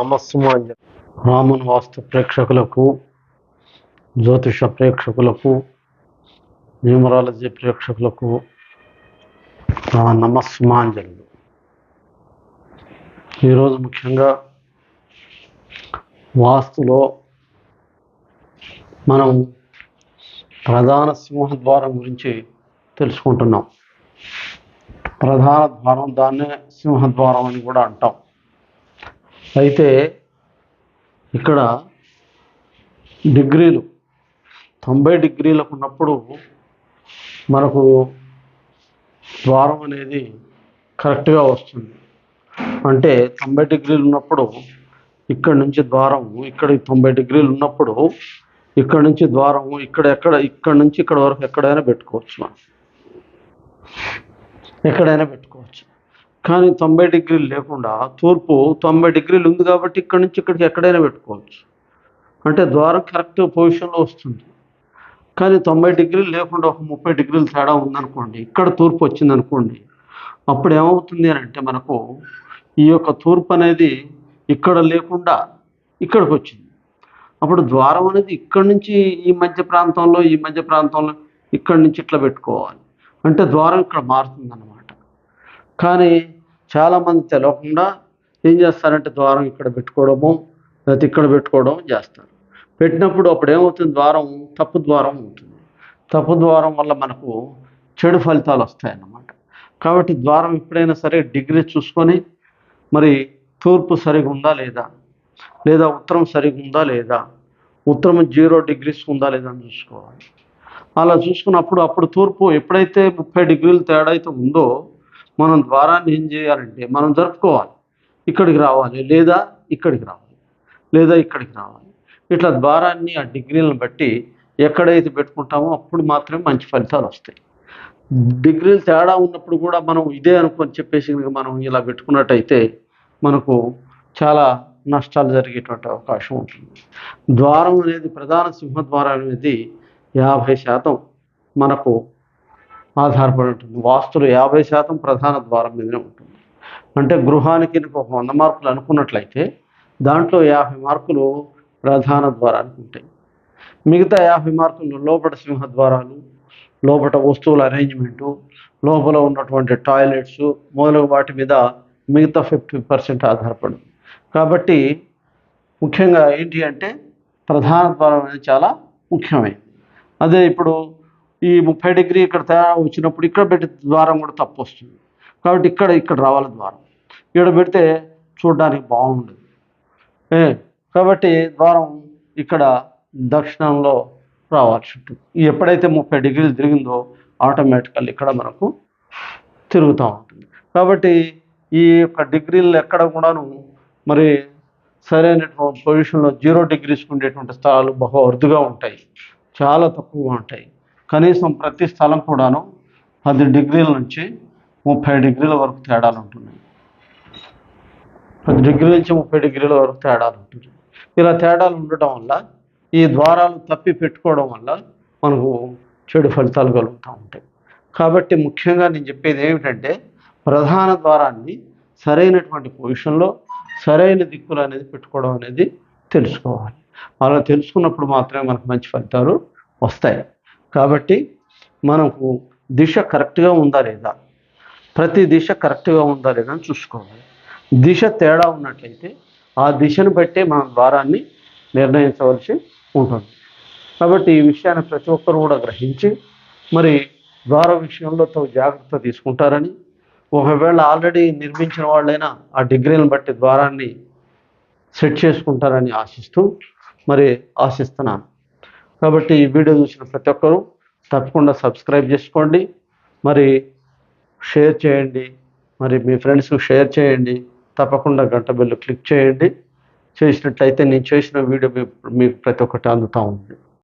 నమస్సుమాంజ రామన్ వాస్తు ప్రేక్షకులకు జ్యోతిష ప్రేక్షకులకు న్యూమరాలజీ ప్రేక్షకులకు నమస్సుమాంజలు. ఈరోజు ముఖ్యంగా వాస్తులో మనం ప్రధాన సింహద్వారం గురించి తెలుసుకుంటున్నాం. ప్రధాన ద్వారం దాన్నే సింహద్వారం అని కూడా అంటాం. అయితే ఇక్కడ డిగ్రీలు తొంభై డిగ్రీలకు ఉన్నప్పుడు మనకు ద్వారం అనేది కరెక్ట్గా వస్తుంది. అంటే తొంభై డిగ్రీలు ఉన్నప్పుడు ఇక్కడ నుంచి ద్వారం ఇక్కడ తొంభై డిగ్రీలు ఉన్నప్పుడు ఇక్కడ నుంచి ద్వారం ఇక్కడ ఎక్కడ ఇక్కడ నుంచి ఇక్కడ వరకు ఎక్కడైనా పెట్టుకోవచ్చు మనం. ఎక్కడైనా పెట్టుకోవచ్చు. కానీ తొంభై డిగ్రీలు లేకుండా తూర్పు తొంభై డిగ్రీలు ఉంది కాబట్టి ఇక్కడి నుంచి ఇక్కడికి ఎక్కడైనా పెట్టుకోవచ్చు. అంటే ద్వారం కరెక్ట్ పొజిషన్లో వస్తుంది. కానీ తొంభై డిగ్రీలు లేకుండా ఒక ముప్పై డిగ్రీలు తేడా ఉందనుకోండి ఇక్కడ తూర్పు వచ్చింది అనుకోండి అప్పుడు ఏమవుతుంది అని అంటే మనకు ఈ యొక్క తూర్పు అనేది ఇక్కడ లేకుండా ఇక్కడికి వచ్చింది. అప్పుడు ద్వారం అనేది ఇక్కడి నుంచి ఈ మధ్య ప్రాంతంలో ఈ మధ్య ప్రాంతంలో ఇక్కడి నుంచి ఇట్లా పెట్టుకోవాలి. అంటే ద్వారం ఇక్కడ మారుతుంది కానీ చాలామంది తెలియకుండా ఏం చేస్తారంటే ద్వారం ఇక్కడ పెట్టుకోవడము లేకపోతే ఇక్కడ పెట్టుకోవడం చేస్తారు. పెట్టినప్పుడు అప్పుడు ఏమవుతుంది? ద్వారం తప్పు ద్వారం ఉంటుంది. తప్పు ద్వారం వల్ల మనకు చెడు ఫలితాలు వస్తాయన్నమాట. కాబట్టి ద్వారం ఎప్పుడైనా సరే డిగ్రీ చూసుకొని మరి తూర్పు సరిగా ఉందా లేదా? లేదా ఉత్తరం సరిగా ఉందా లేదా? ఉత్తరం జీరో డిగ్రీస్ ఉందా లేదా అని చూసుకోవాలి. అలా చూసుకున్నప్పుడు అప్పుడు తూర్పు ఎప్పుడైతే ముప్పై డిగ్రీలు తేడా అయితే ఉందో మనం ద్వారాన్ని ఏం చేయాలంటే మనం జరుపుకోవాలి. ఇక్కడికి రావాలి లేదా ఇక్కడికి రావాలి లేదా ఇక్కడికి రావాలి. ఇట్లా ద్వారాన్ని ఆ డిగ్రీలను బట్టి ఎక్కడైతే పెట్టుకుంటామో అప్పుడు మాత్రమే మంచి ఫలితాలు వస్తాయి. డిగ్రీలు తేడా ఉన్నప్పుడు కూడా మనం ఇదే అనుకొని చెప్పేసి మనం ఇలా పెట్టుకున్నట్టయితే మనకు చాలా నష్టాలు జరిగేటువంటి అవకాశం ఉంటుంది. ద్వారం అనేది ప్రధాన సింహద్వారం అనేది యాభై శాతం మనకు ఆధారపడి ఉంటుంది వాస్తులు యాభై శాతం ప్రధాన ద్వారం మీదనే ఉంటుంది. అంటే గృహానికి ఒక వంద మార్కులు అనుకున్నట్లయితే దాంట్లో యాభై మార్కులు ప్రధాన ద్వారానికి ఉంటాయి. మిగతా యాభై మార్కులు లోపల సింహద్వారాలు లోపల వస్తువుల అరేంజ్మెంటు లోపల ఉన్నటువంటి టాయిలెట్స్ మొదలగు వాటి మీద మిగతా ఫిఫ్టీ పర్సెంట్ ఆధారపడింది. కాబట్టి ముఖ్యంగా ఏంటి అంటే ప్రధాన ద్వారం అనేది చాలా ముఖ్యమైనది అదే ఇప్పుడు ఈ ముప్పై డిగ్రీ ఇక్కడ తేడా వచ్చినప్పుడు ఇక్కడ పెట్టి ద్వారం కూడా తప్పు వస్తుంది. కాబట్టి ఇక్కడ ఇక్కడ రావాలి ద్వారం. ఇక్కడ పెడితే చూడడానికి బాగుండదు. కాబట్టి ద్వారం ఇక్కడ దక్షిణంలో రావాల్సి ఉంటుంది. ఎప్పుడైతే ముప్పై డిగ్రీలు తిరిగిందో ఆటోమేటికల్ ఇక్కడ మనకు తిరుగుతూ ఉంటుంది. కాబట్టి ఈ యొక్క డిగ్రీలు ఎక్కడ కూడాను మరి సరైనటువంటి పొజిషన్లో జీరో డిగ్రీస్ ఉండేటువంటి స్థలాలు బహు అరుదుగా ఉంటాయి. చాలా తక్కువగా ఉంటాయి. కనీసం ప్రతి స్థలం కూడాను పది డిగ్రీల నుంచి ముప్పై డిగ్రీల వరకు తేడాలు ఉంటున్నాయి. పది డిగ్రీల నుంచి ముప్పై డిగ్రీల వరకు తేడాలు ఉంటున్నాయి. ఇలా తేడాలు ఉండటం వల్ల ఈ ద్వారాలు తప్పి పెట్టుకోవడం వల్ల మనకు చెడు ఫలితాలు కలుగుతూ ఉంటాయి. కాబట్టి ముఖ్యంగా నేను చెప్పేది ఏమిటంటే ప్రధాన ద్వారాన్ని సరైనటువంటి పొజిషన్లో సరైన దిక్కులు అనేది పెట్టుకోవడం అనేది తెలుసుకోవాలి. అలా తెలుసుకున్నప్పుడు మాత్రమే మనకు మంచి ఫలితాలు వస్తాయి. కాబట్టి మనకు దిశ కరెక్ట్గా ఉందా లేదా? ప్రతి దిశ కరెక్ట్గా ఉందా లేదా అని చూసుకోవాలి. దిశ తేడా ఉన్నట్లయితే ఆ దిశను బట్టే మన ద్వారాన్ని నిర్ణయించవలసి ఉంటుంది. కాబట్టి ఈ విషయాన్ని ప్రతి ఒక్కరు కూడా గ్రహించి మరి ద్వార విషయంలో తగు జాగ్రత్త తీసుకుంటారని ఒకవేళ ఆల్రెడీ నిర్మించిన వాళ్ళైనా ఆ డిగ్రీలను బట్టి ద్వారాన్ని సెట్ చేసుకుంటారని ఆశిస్తూ మరి ఆశిస్తున్నాను. కాబట్టి ఈ వీడియో చూసిన ప్రతి ఒక్కరూ తప్పకుండా సబ్స్క్రైబ్ చేసుకోండి. మరి షేర్ చేయండి. మరి మీ ఫ్రెండ్స్కి షేర్ చేయండి. తప్పకుండా గంట బెల్లు క్లిక్ చేయండి. చేసినట్లయితే నేను చేసిన వీడియో మీకు ప్రతి ఒక్కటి అందుతూ ఉంది.